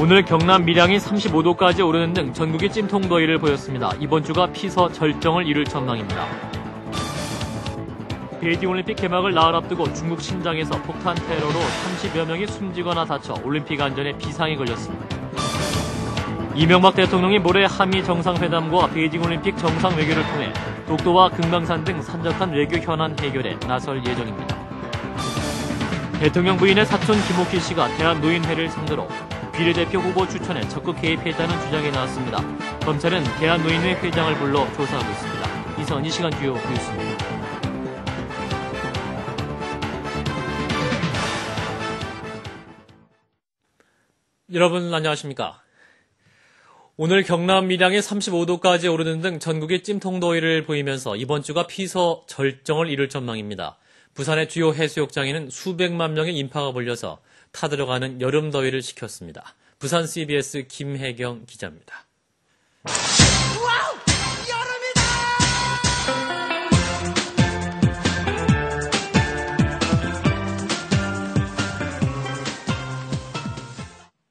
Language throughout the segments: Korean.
오늘 경남 밀양이 35도까지 오르는 등 전국이 찜통 더위를 보였습니다. 이번 주가 피서 절정을 이룰 전망입니다. 베이징 올림픽 개막을 나흘 앞두고 중국 신장에서 폭탄 테러로 30여 명이 숨지거나 다쳐 올림픽 안전에 비상이 걸렸습니다. 이명박 대통령이 모레 한미 정상회담과 베이징 올림픽 정상 외교를 통해 독도와 금강산 등 산적한 외교 현안 해결에 나설 예정입니다. 대통령 부인의 사촌 김옥희 씨가 대한노인회를 상대로 비례대표 후보 추천에 적극 개입했다는 주장이 나왔습니다. 검찰은 대한노인회 회장을 불러 조사하고 있습니다. 이선 이 시간 주요 뉴스입니다. 여러분 안녕하십니까? 오늘 경남 밀양이 35도까지 오르는 등 전국의 찜통 더위를 보이면서 이번 주가 피서 절정을 이룰 전망입니다. 부산의 주요 해수욕장에는 수백만 명의 인파가 몰려서 타들어가는 여름 더위를 식혔습니다. 부산 CBS 김혜경 기자입니다.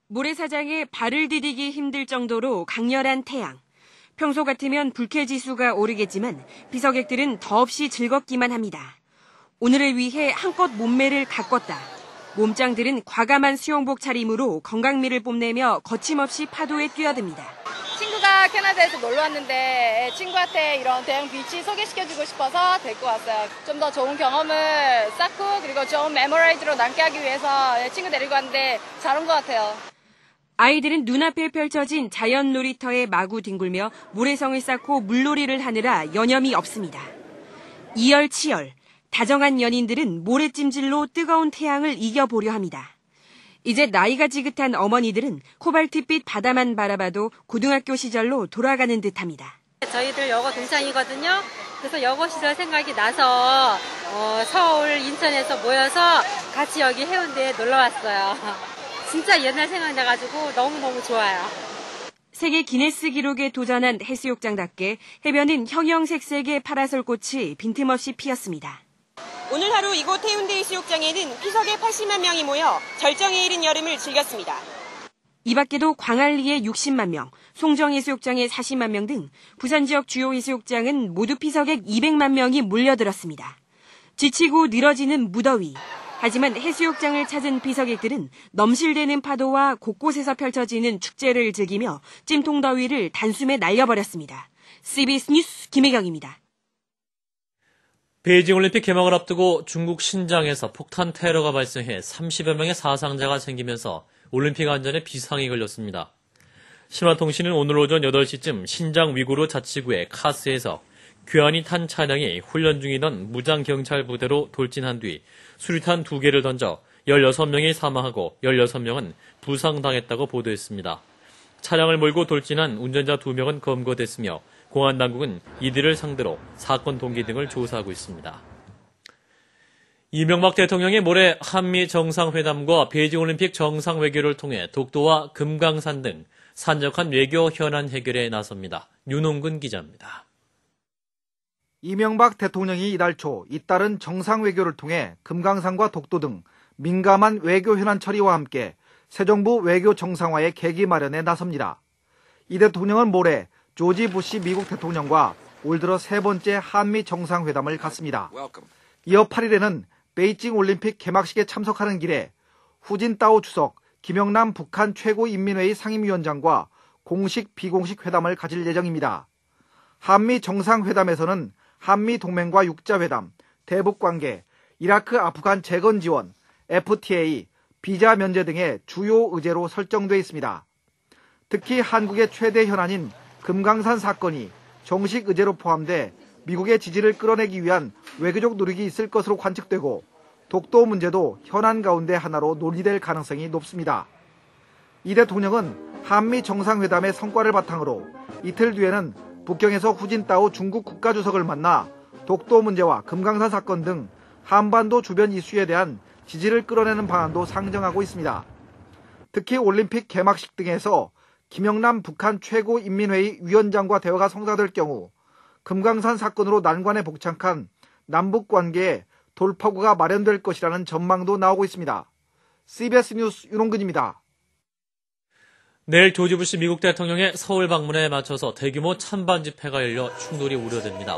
모래사장에 발을 디디기 힘들 정도로 강렬한 태양. 평소 같으면 불쾌 지수가 오르겠지만 비서객들은 더없이 즐겁기만 합니다. 오늘을 위해 한껏 몸매를 가꿨다. 몸짱들은 과감한 수영복 차림으로 건강미를 뽐내며 거침없이 파도에 뛰어듭니다. 친구가 캐나다에서 놀러 왔는데 친구한테 이런 대형 비치 소개시켜주고 싶어서 데리고 왔어요. 좀 더 좋은 경험을 쌓고 그리고 좋은 메모라이즈로 남게 하기 위해서 친구 데리고 왔는데 잘 온 것 같아요. 아이들은 눈앞에 펼쳐진 자연 놀이터에 마구 뒹굴며 모래성을 쌓고 물놀이를 하느라 여념이 없습니다. 이열치열, 다정한 연인들은 모래찜질로 뜨거운 태양을 이겨보려 합니다. 이제 나이가 지긋한 어머니들은 코발트빛 바다만 바라봐도 고등학교 시절로 돌아가는 듯합니다. 저희들 여고 동창이거든요. 그래서 여고 시절 생각이 나서 어, 서울, 인천에서 모여서 같이 여기 해운대에 놀러 왔어요. 진짜 옛날 생각나가지고 너무너무 좋아요. 세계 기네스 기록에 도전한 해수욕장답게 해변은 형형색색의 파라솔 꽃이 빈틈없이 피었습니다. 오늘 하루 이곳 해운대 해수욕장에는 피서객 80만 명이 모여 절정에 이른 여름을 즐겼습니다. 이 밖에도 광안리에 60만 명, 송정해수욕장에 40만 명 등 부산 지역 주요 해수욕장은 모두 피서객 200만 명이 몰려들었습니다. 지치고 늘어지는 무더위. 하지만 해수욕장을 찾은 피서객들은 넘실대는 파도와 곳곳에서 펼쳐지는 축제를 즐기며 찜통더위를 단숨에 날려버렸습니다. CBS 뉴스 김혜경입니다. 베이징 올림픽 개막을 앞두고 중국 신장에서 폭탄 테러가 발생해 30여 명의 사상자가 생기면서 올림픽 안전에 비상이 걸렸습니다. 신화통신은 오늘 오전 8시쯤 신장 위구르 자치구의 카스에서 괴한이 탄 차량이 훈련 중이던 무장 경찰 부대로 돌진한 뒤 수류탄 2개를 던져 16명이 사망하고 16명은 부상당했다고 보도했습니다. 차량을 몰고 돌진한 운전자 2명은 검거됐으며 공안 당국은 이들을 상대로 사건 동기 등을 조사하고 있습니다. 이명박 대통령이 모레 한미 정상회담과 베이징 올림픽 정상 외교를 통해 독도와 금강산 등 산적한 외교 현안 해결에 나섭니다. 윤홍근 기자입니다. 이명박 대통령이 이달 초 잇따른 정상 외교를 통해 금강산과 독도 등 민감한 외교 현안 처리와 함께 새 정부 외교 정상화의 계기 마련에 나섭니다. 이 대통령은 모레 조지 부시 미국 대통령과 올 들어 세 번째 한미 정상회담을 갖습니다. 이어 8일에는 베이징 올림픽 개막식에 참석하는 길에 후진따오 주석, 김영남 북한 최고인민회의 상임위원장과 공식 비공식 회담을 가질 예정입니다. 한미 정상회담에서는 한미 동맹과 육자회담, 대북 관계, 이라크 아프간 재건 지원, FTA, 비자 면제 등의 주요 의제로 설정돼 있습니다. 특히 한국의 최대 현안인 금강산 사건이 정식 의제로 포함돼 미국의 지지를 끌어내기 위한 외교적 노력이 있을 것으로 관측되고 독도 문제도 현안 가운데 하나로 논의될 가능성이 높습니다. 이 대통령은 한미 정상회담의 성과를 바탕으로 이틀 뒤에는 북경에서 후진따오 중국 국가주석을 만나 독도 문제와 금강산 사건 등 한반도 주변 이슈에 대한 지지를 끌어내는 방안도 상정하고 있습니다. 특히 올림픽 개막식 등에서 김영남 북한 최고인민회의 위원장과 대화가 성사될 경우 금강산 사건으로 난관에 복창한 남북 관계에 돌파구가 마련될 것이라는 전망도 나오고 있습니다. CBS 뉴스 윤홍근입니다. 내일 조지 부시 미국 대통령의 서울 방문에 맞춰서 대규모 찬반 집회가 열려 충돌이 우려됩니다.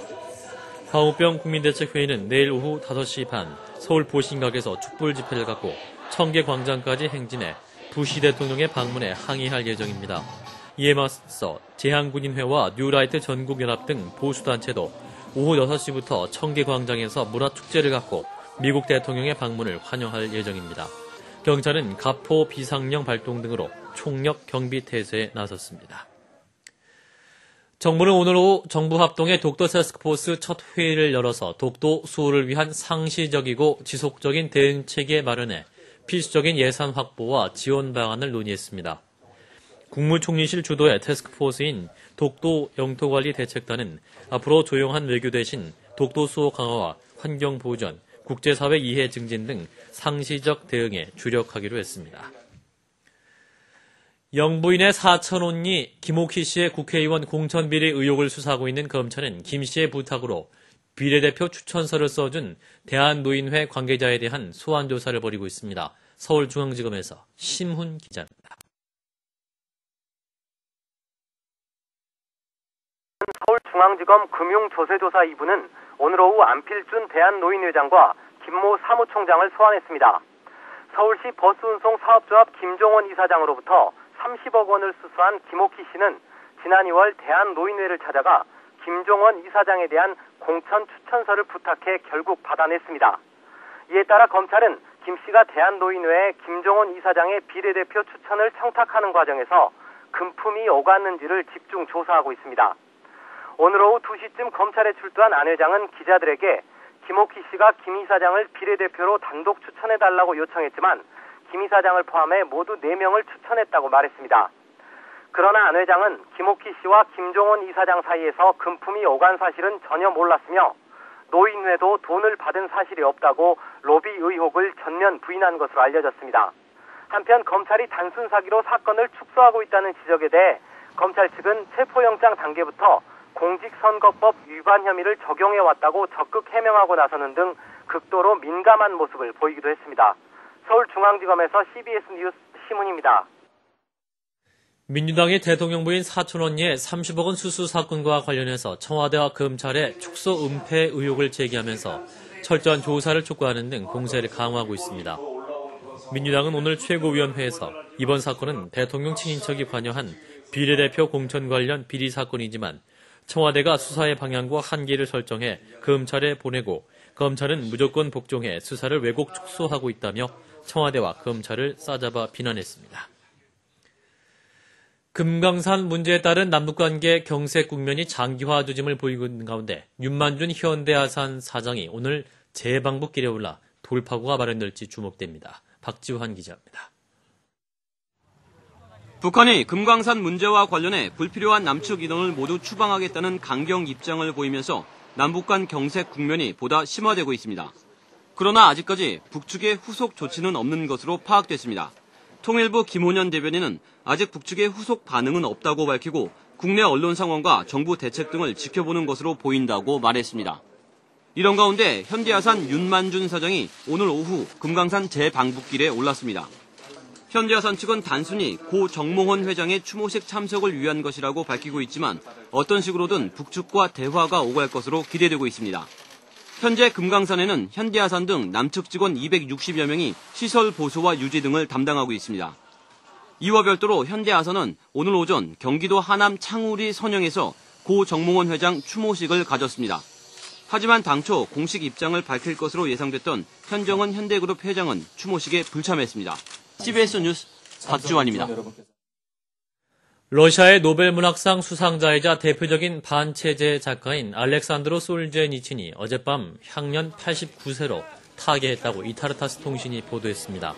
황우병 국민대책회의는 내일 오후 5시 반 서울 보신각에서 촛불 집회를 갖고 청계 광장까지 행진해 부시 대통령의 방문에 항의할 예정입니다. 이에 맞서 재향군인회와 뉴라이트 전국연합 등 보수단체도 오후 6시부터 청계광장에서 문화축제를 갖고 미국 대통령의 방문을 환영할 예정입니다. 경찰은 가포 비상령 발동 등으로 총력 경비 태세에 나섰습니다. 정부는 오늘 오후 정부 합동의 독도 테스크포스 첫 회의를 열어서 독도 수호를 위한 상시적이고 지속적인 대응 체계 마련에 필수적인 예산 확보와 지원 방안을 논의했습니다. 국무총리실 주도의 테스크포스인 독도 영토관리 대책단은 앞으로 조용한 외교 대신 독도 수호 강화와 환경 보전, 국제사회 이해 증진 등 상시적 대응에 주력하기로 했습니다. 영부인의 사천원이 김옥희 씨의 국회의원 공천 비리 의혹을 수사하고 있는 검찰은 김 씨의 부탁으로 비례대표 추천서를 써준 대한노인회 관계자에 대한 소환 조사를 벌이고 있습니다. 서울중앙지검에서 심훈 기자입니다. 서울중앙지검 금융조세조사 2부는 오늘 오후 안필준 대한노인회장과 김모 사무총장을 소환했습니다. 서울시 버스운송 사업조합 김종원 이사장으로부터 30억 원을 수수한 김옥희 씨는 지난 2월 대한노인회를 찾아가 김종원 이사장에 대한 공천 추천서를 부탁해 결국 받아냈습니다. 이에 따라 검찰은 김 씨가 대한노인회에 김종원 이사장의 비례대표 추천을 청탁하는 과정에서 금품이 오갔는지를 집중 조사하고 있습니다. 오늘 오후 2시쯤 검찰에 출두한 안 회장은 기자들에게 김옥희 씨가 김 이사장을 비례대표로 단독 추천해달라고 요청했지만 김 이사장을 포함해 모두 4명을 추천했다고 말했습니다. 그러나 안 회장은 김옥희 씨와 김종원 이사장 사이에서 금품이 오간 사실은 전혀 몰랐으며 노인회도 돈을 받은 사실이 없다고 로비 의혹을 전면 부인한 것으로 알려졌습니다. 한편 검찰이 단순 사기로 사건을 축소하고 있다는 지적에 대해 검찰 측은 체포영장 단계부터 공직선거법 위반 혐의를 적용해 왔다고 적극 해명하고 나서는 등 극도로 민감한 모습을 보이기도 했습니다. 서울중앙지검에서 CBS 뉴스 시문입니다. 민주당의 대통령 부인 사촌언니의 30억 원 수수 사건과 관련해서 청와대와 검찰에 축소 은폐 의혹을 제기하면서 철저한 조사를 촉구하는 등 공세를 강화하고 있습니다. 민주당은 오늘 최고위원회에서 이번 사건은 대통령 친인척이 관여한 비례대표 공천 관련 비리 사건이지만 청와대가 수사의 방향과 한계를 설정해 검찰에 보내고 검찰은 무조건 복종해 수사를 왜곡 축소하고 있다며 청와대와 검찰을 싸잡아 비난했습니다. 금강산 문제에 따른 남북관계 경색 국면이 장기화 조짐을 보이고 있는 가운데 윤만준 현대아산 사장이 오늘 재방북 길에 올라 돌파구가 마련될지 주목됩니다. 박지환 기자입니다. 북한이 금강산 문제와 관련해 불필요한 남측 인원을 모두 추방하겠다는 강경 입장을 보이면서 남북 간 경색 국면이 보다 심화되고 있습니다. 그러나 아직까지 북측의 후속 조치는 없는 것으로 파악됐습니다. 통일부 김원현 대변인은 아직 북측의 후속 반응은 없다고 밝히고 국내 언론 상황과 정부 대책 등을 지켜보는 것으로 보인다고 말했습니다. 이런 가운데 현대아산 윤만준 사장이 오늘 오후 금강산 재방북길에 올랐습니다. 현대아산 측은 단순히 고 정몽원 회장의 추모식 참석을 위한 것이라고 밝히고 있지만 어떤 식으로든 북측과 대화가 오갈 것으로 기대되고 있습니다. 현재 금강산에는 현대아산 등 남측 직원 260여 명이 시설 보수와 유지 등을 담당하고 있습니다. 이와 별도로 현대아산은 오늘 오전 경기도 하남 창우리 선영에서 고 정몽원 회장 추모식을 가졌습니다. 하지만 당초 공식 입장을 밝힐 것으로 예상됐던 현정은 현대그룹 회장은 추모식에 불참했습니다. CBS 뉴스 박지환입니다. 러시아의 노벨 문학상 수상자이자 대표적인 반체제 작가인 알렉산드로 솔제니친이 어젯밤 향년 89세로 타계했다고 이타르타스 통신이 보도했습니다.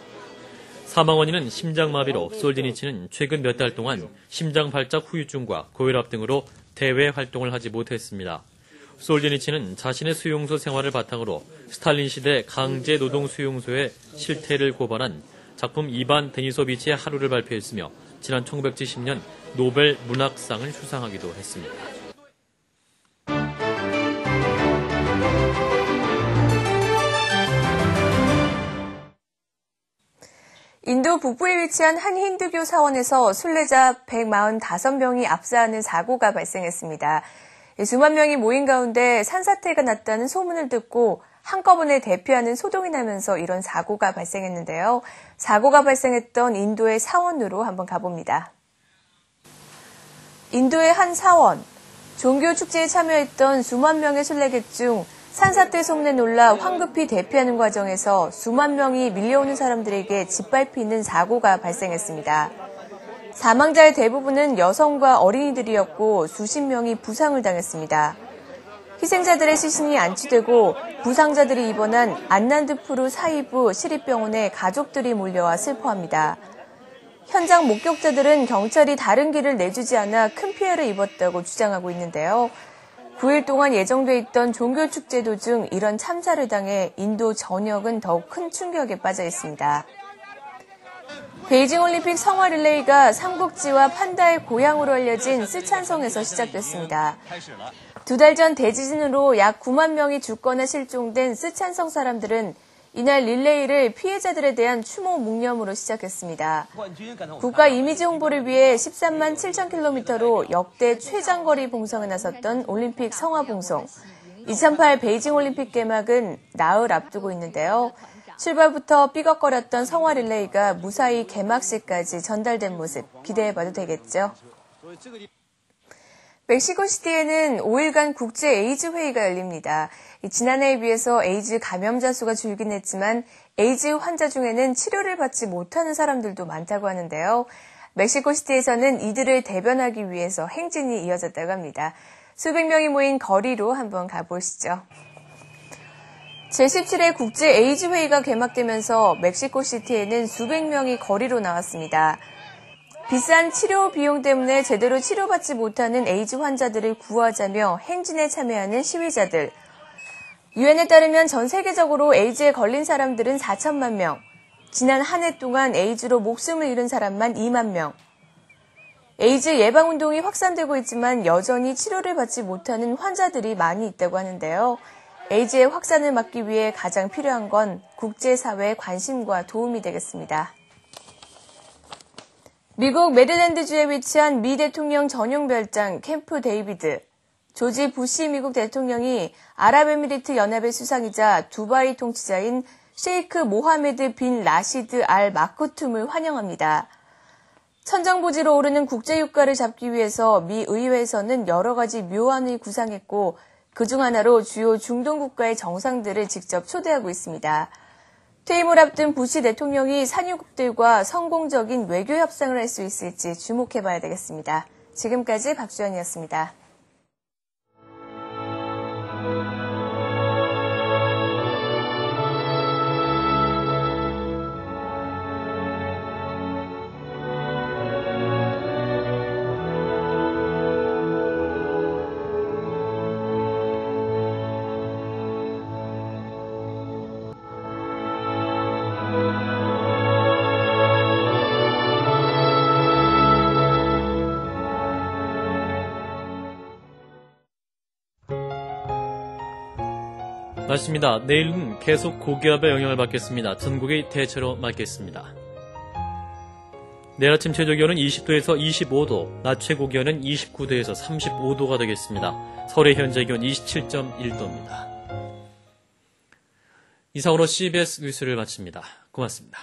사망 원인은 심장마비로 솔제니친은 최근 몇 달 동안 심장 발작 후유증과 고혈압 등으로 대외 활동을 하지 못했습니다. 솔제니친은 자신의 수용소 생활을 바탕으로 스탈린 시대 강제 노동 수용소의 실태를 고발한 작품 이반 데니소비치의 하루를 발표했으며 지난 1970년 노벨 문학상을 수상하기도 했습니다. 인도 북부에 위치한 한 힌두교 사원에서 순례자 145명이 압사하는 사고가 발생했습니다. 수만 명이 모인 가운데 산사태가 났다는 소문을 듣고 한꺼번에 대피하는 소동이 나면서 이런 사고가 발생했는데요. 사고가 발생했던 인도의 사원으로 한번 가봅니다. 인도의 한 사원, 종교 축제에 참여했던 수만 명의 순례객 중 산사태 속내 놀라 황급히 대피하는 과정에서 수만 명이 밀려오는 사람들에게 짓밟히는 사고가 발생했습니다. 사망자의 대부분은 여성과 어린이들이었고 수십 명이 부상을 당했습니다. 희생자들의 시신이 안치되고 부상자들이 입원한 안난드푸르 사이부 시립병원에 가족들이 몰려와 슬퍼합니다. 현장 목격자들은 경찰이 다른 길을 내주지 않아 큰 피해를 입었다고 주장하고 있는데요. 9일 동안 예정돼 있던 종교축제 도중 이런 참사를 당해 인도 전역은 더욱 큰 충격에 빠져 있습니다. 베이징 올림픽 성화 릴레이가 삼국지와 판다의 고향으로 알려진 쓰촨성에서 시작됐습니다. 두 달 전 대지진으로 약 9만 명이 죽거나 실종된 쓰촨성 사람들은 이날 릴레이를 피해자들에 대한 추모 묵념으로 시작했습니다. 국가 이미지 홍보를 위해 13만 7천 킬로미터로 역대 최장거리 봉송에 나섰던 올림픽 성화 봉송. 2008 베이징 올림픽 개막은 나흘 앞두고 있는데요. 출발부터 삐걱거렸던 성화 릴레이가 무사히 개막식까지 전달된 모습 기대해봐도 되겠죠. 멕시코시티에는 5일간 국제 에이즈 회의가 열립니다. 지난해에 비해서 에이즈 감염자 수가 줄긴 했지만 에이즈 환자 중에는 치료를 받지 못하는 사람들도 많다고 하는데요. 멕시코시티에서는 이들을 대변하기 위해서 행진이 이어졌다고 합니다. 수백 명이 모인 거리로 한번 가보시죠. 제17회 국제 에이즈 회의가 개막되면서 멕시코 시티에는 수백 명이 거리로 나왔습니다. 비싼 치료 비용 때문에 제대로 치료받지 못하는 에이즈 환자들을 구하자며 행진에 참여하는 시위자들. 유엔에 따르면 전 세계적으로 에이즈에 걸린 사람들은 4천만 명, 지난 한 해 동안 에이즈로 목숨을 잃은 사람만 2만 명. 에이즈 예방 운동이 확산되고 있지만 여전히 치료를 받지 못하는 환자들이 많이 있다고 하는데요. 에이즈의 확산을 막기 위해 가장 필요한 건 국제사회의 관심과 도움이 되겠습니다. 미국 메릴랜드주에 위치한 미 대통령 전용 별장 캠프 데이비드. 조지 부시 미국 대통령이 아랍에미리트 연합의 수상이자 두바이 통치자인 셰이크 모하메드 빈 라시드 알 마쿠툼을 환영합니다. 천정부지로 오르는 국제유가를 잡기 위해서 미 의회에서는 여러 가지 묘안을 구상했고 그중 하나로 주요 중동 국가의 정상들을 직접 초대하고 있습니다. 퇴임을 앞둔 부시 대통령이 산유국들과 성공적인 외교 협상을 할 수 있을지 주목해봐야 되겠습니다. 지금까지 박주연이었습니다. 날씨입니다. 내일은 계속 고기압의 영향을 받겠습니다. 전국이 대체로 맑겠습니다. 내일 아침 최저 기온은 20도에서 25도, 낮 최고 기온은 29도에서 35도가 되겠습니다. 서울의 현재 기온 27.1도입니다. 이상으로 CBS 뉴스를 마칩니다. 고맙습니다.